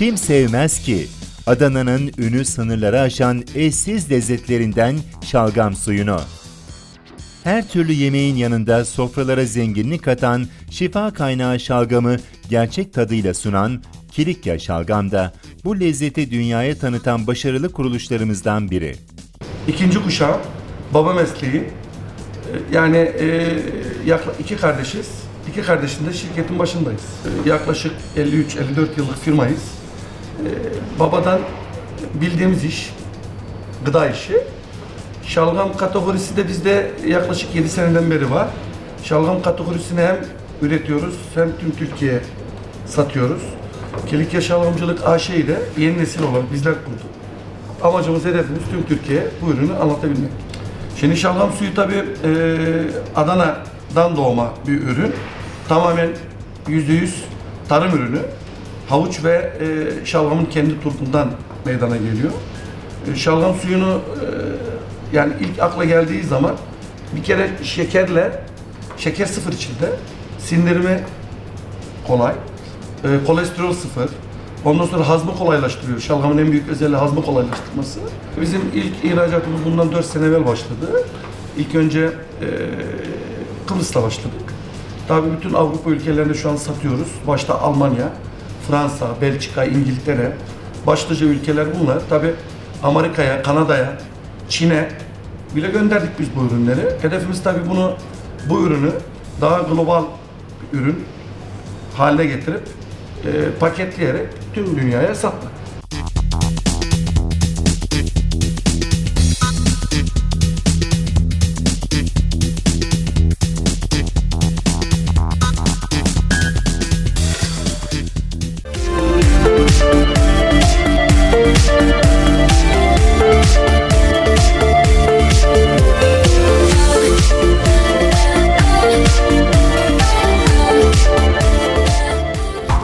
Kim sevmez ki? Adana'nın ünü sınırları aşan eşsiz lezzetlerinden şalgam suyunu. Her türlü yemeğin yanında sofralara zenginlik katan şifa kaynağı şalgamı gerçek tadıyla sunan Kilikya Şalgam da bu lezzeti dünyaya tanıtan başarılı kuruluşlarımızdan biri. İkinci kuşağım, baba mesleği. Ee, Yani e, iki kardeşiz. İki kardeşin de şirketin başındayız. Ee, Yaklaşık 53-54 yıllık firmayız. Ee, Babadan bildiğimiz iş, gıda işi. Şalgam kategorisi de bizde yaklaşık 7 seneden beri var. Şalgam kategorisini hem üretiyoruz hem tüm Türkiye'ye satıyoruz. Kilikya Şalgamcılık AŞ'yi de yeni nesil olarak bizler kurduk. Amacımız, hedefimiz tüm Türkiye'ye bu ürünü anlatabilmek. Şimdi şalgam suyu tabii e, Adana'dan doğma bir ürün. Tamamen %100 tarım ürünü. Havuç ve e, şalgamın kendi turpundan meydana geliyor. E, şalgam suyunu e, yani ilk akla geldiği zaman bir kere şekerle, şeker sıfır içinde, sindirimi kolay, e, kolesterol sıfır, ondan sonra hazmı kolaylaştırıyor. Şalgamın en büyük özelliği hazmı kolaylaştırması. Bizim ilk ihracatımız bundan 4 sene evvel başladı. İlk önce e, Kıbrıs'ta başladık. Tabii bütün Avrupa ülkelerinde şu an satıyoruz. Başta Almanya, Fransa, Belçika, İngiltere, başlıca ülkeler bunlar. Tabii Amerika'ya, Kanada'ya, Çin'e bile gönderdik biz bu ürünleri. Hedefimiz tabii bunu, bu ürünü daha global bir ürün haline getirip e, paketleyerek tüm dünyaya satmak.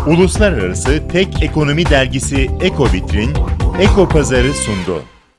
Uluslararası tek ekonomi dergisi Eko Vitrin, Eko Pazarı sundu.